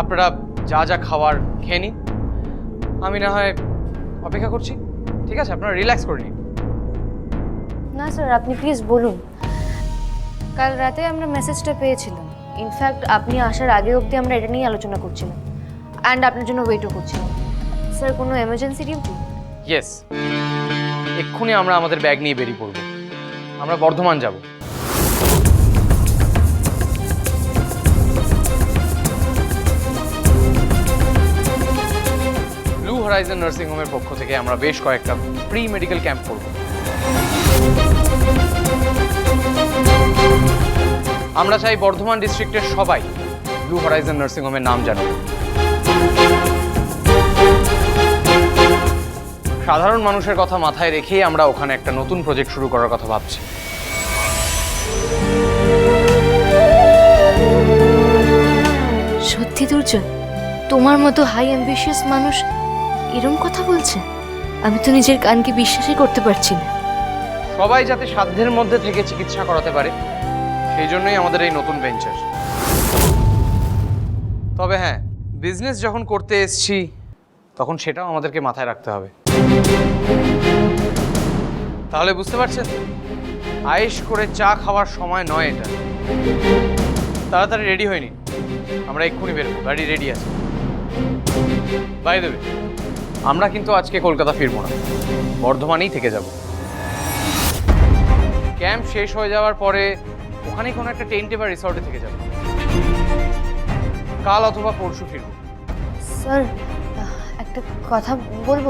আপনারা যা যা খাওয়ার খেয়ে নিন। আমি না হয় অপেক্ষা করছি। ঠিক আছে আপনারা রিল্যাক্স করে নিন। না স্যার আপনি প্লিজ বলুন। কাল রাতে আমরা মেসেজটা পেয়েছিলাম। ইনফ্যাক্ট আপনি আসার আগে অবধি আমরা এটা নিয়ে আলোচনা করছিলাম। অ্যান্ড আপনার জন্য ওয়েটও করছিলাম। স্যার কোনো এমার্জেন্সি ডিউটি ইয়েস এক্ষুনি আমরা আমাদের ব্যাগ নিয়ে বেরিয়ে পড়ব। আমরা বর্ধমান যাব। হরাইজন নার্সিং হোমের পক্ষ থেকে আমরা বেশ কয়েকটা প্রি মেডিকেল ক্যাম্প করব। আমরা চাই বর্ধমান ডিস্ট্রিক্টের সবাই ব্লু হরাইজন নার্সিং হোমের নাম জানুক। সাধারণ মানুষের কথা মাথায় রেখেই আমরা ওখানে একটা নতুন প্রজেক্ট শুরু করার কথা ভাবছি। সত্যি দুর্জয় তোমার মতো হাই অ্যাম্বিশিয়াস মানুষ এরম কথা বলছে? আমি তো নিজের কানকে বিশ্বাসই করতে পারছি না। সবাই যাতে সাধ্যের মধ্যে থেকে চিকিৎসা করাতে পারে, সেই জন্যই আমাদের এই নতুন ভেঞ্চার তবে হ্যাঁ বিজনেস যখন করতে এসছি, তখন সেটাও আমাদেরকে মাথায় রাখতে হবে। তাহলে বুঝতে পারছেন? আয়েশ করে চা খাওয়ার সময় নয় এটা। তাড়াতাড়ি রেডি হয়নি। আমরা এক্ষুনি বেরবো। গাড়ি রেডি আছে। বাই দেবে আমরা কিন্তু আজকে কলকাতা ফিরবো না। বর্ধমানেই থেকে যাব। ক্যাম্প শেষ হয়ে যাওয়ার পরে ওখানেই কোনো একটা টেন্টে বা রিসর্টে থেকে যাব। কাল অথবা পরশু ফিরবো। স্যার একটা কথা বলব?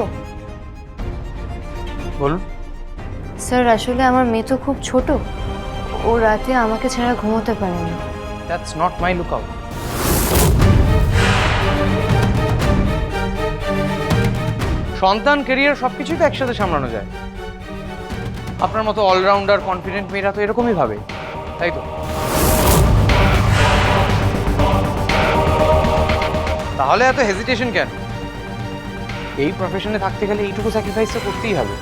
বলুন। স্যার আসলে আমার মেয়ে তো খুব ছোট। ও রাতে আমাকে ছাড়া ঘুমোতে পারে না। That's not my look out সন্তান কেরিয়ার সব কিছুই তো একসাথে সামলানো যায়। আপনার মতো অলরাউন্ডার কনফিডেন্ট মেয়েরা তো এরকমই ভাবে। তাই তো? তাহলে এত হেজিটেশন কেন? এই প্রফেশনে থাকতে গেলে এইটুকু স্যাক্রিফাইস তো করতেই হবে।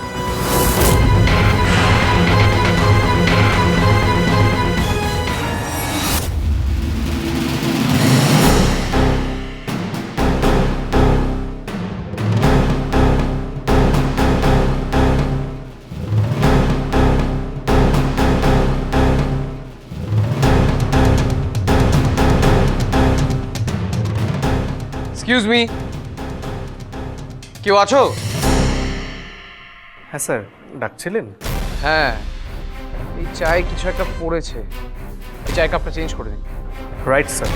এক্সকিউজ মি কেউ আছো? হ্যাঁ স্যার ডাকছিলেন? হ্যাঁ। এই চায়ে কিছু একটা পড়েছে। এই চায়ের কাপটা চেঞ্জ করে দিন। Right sir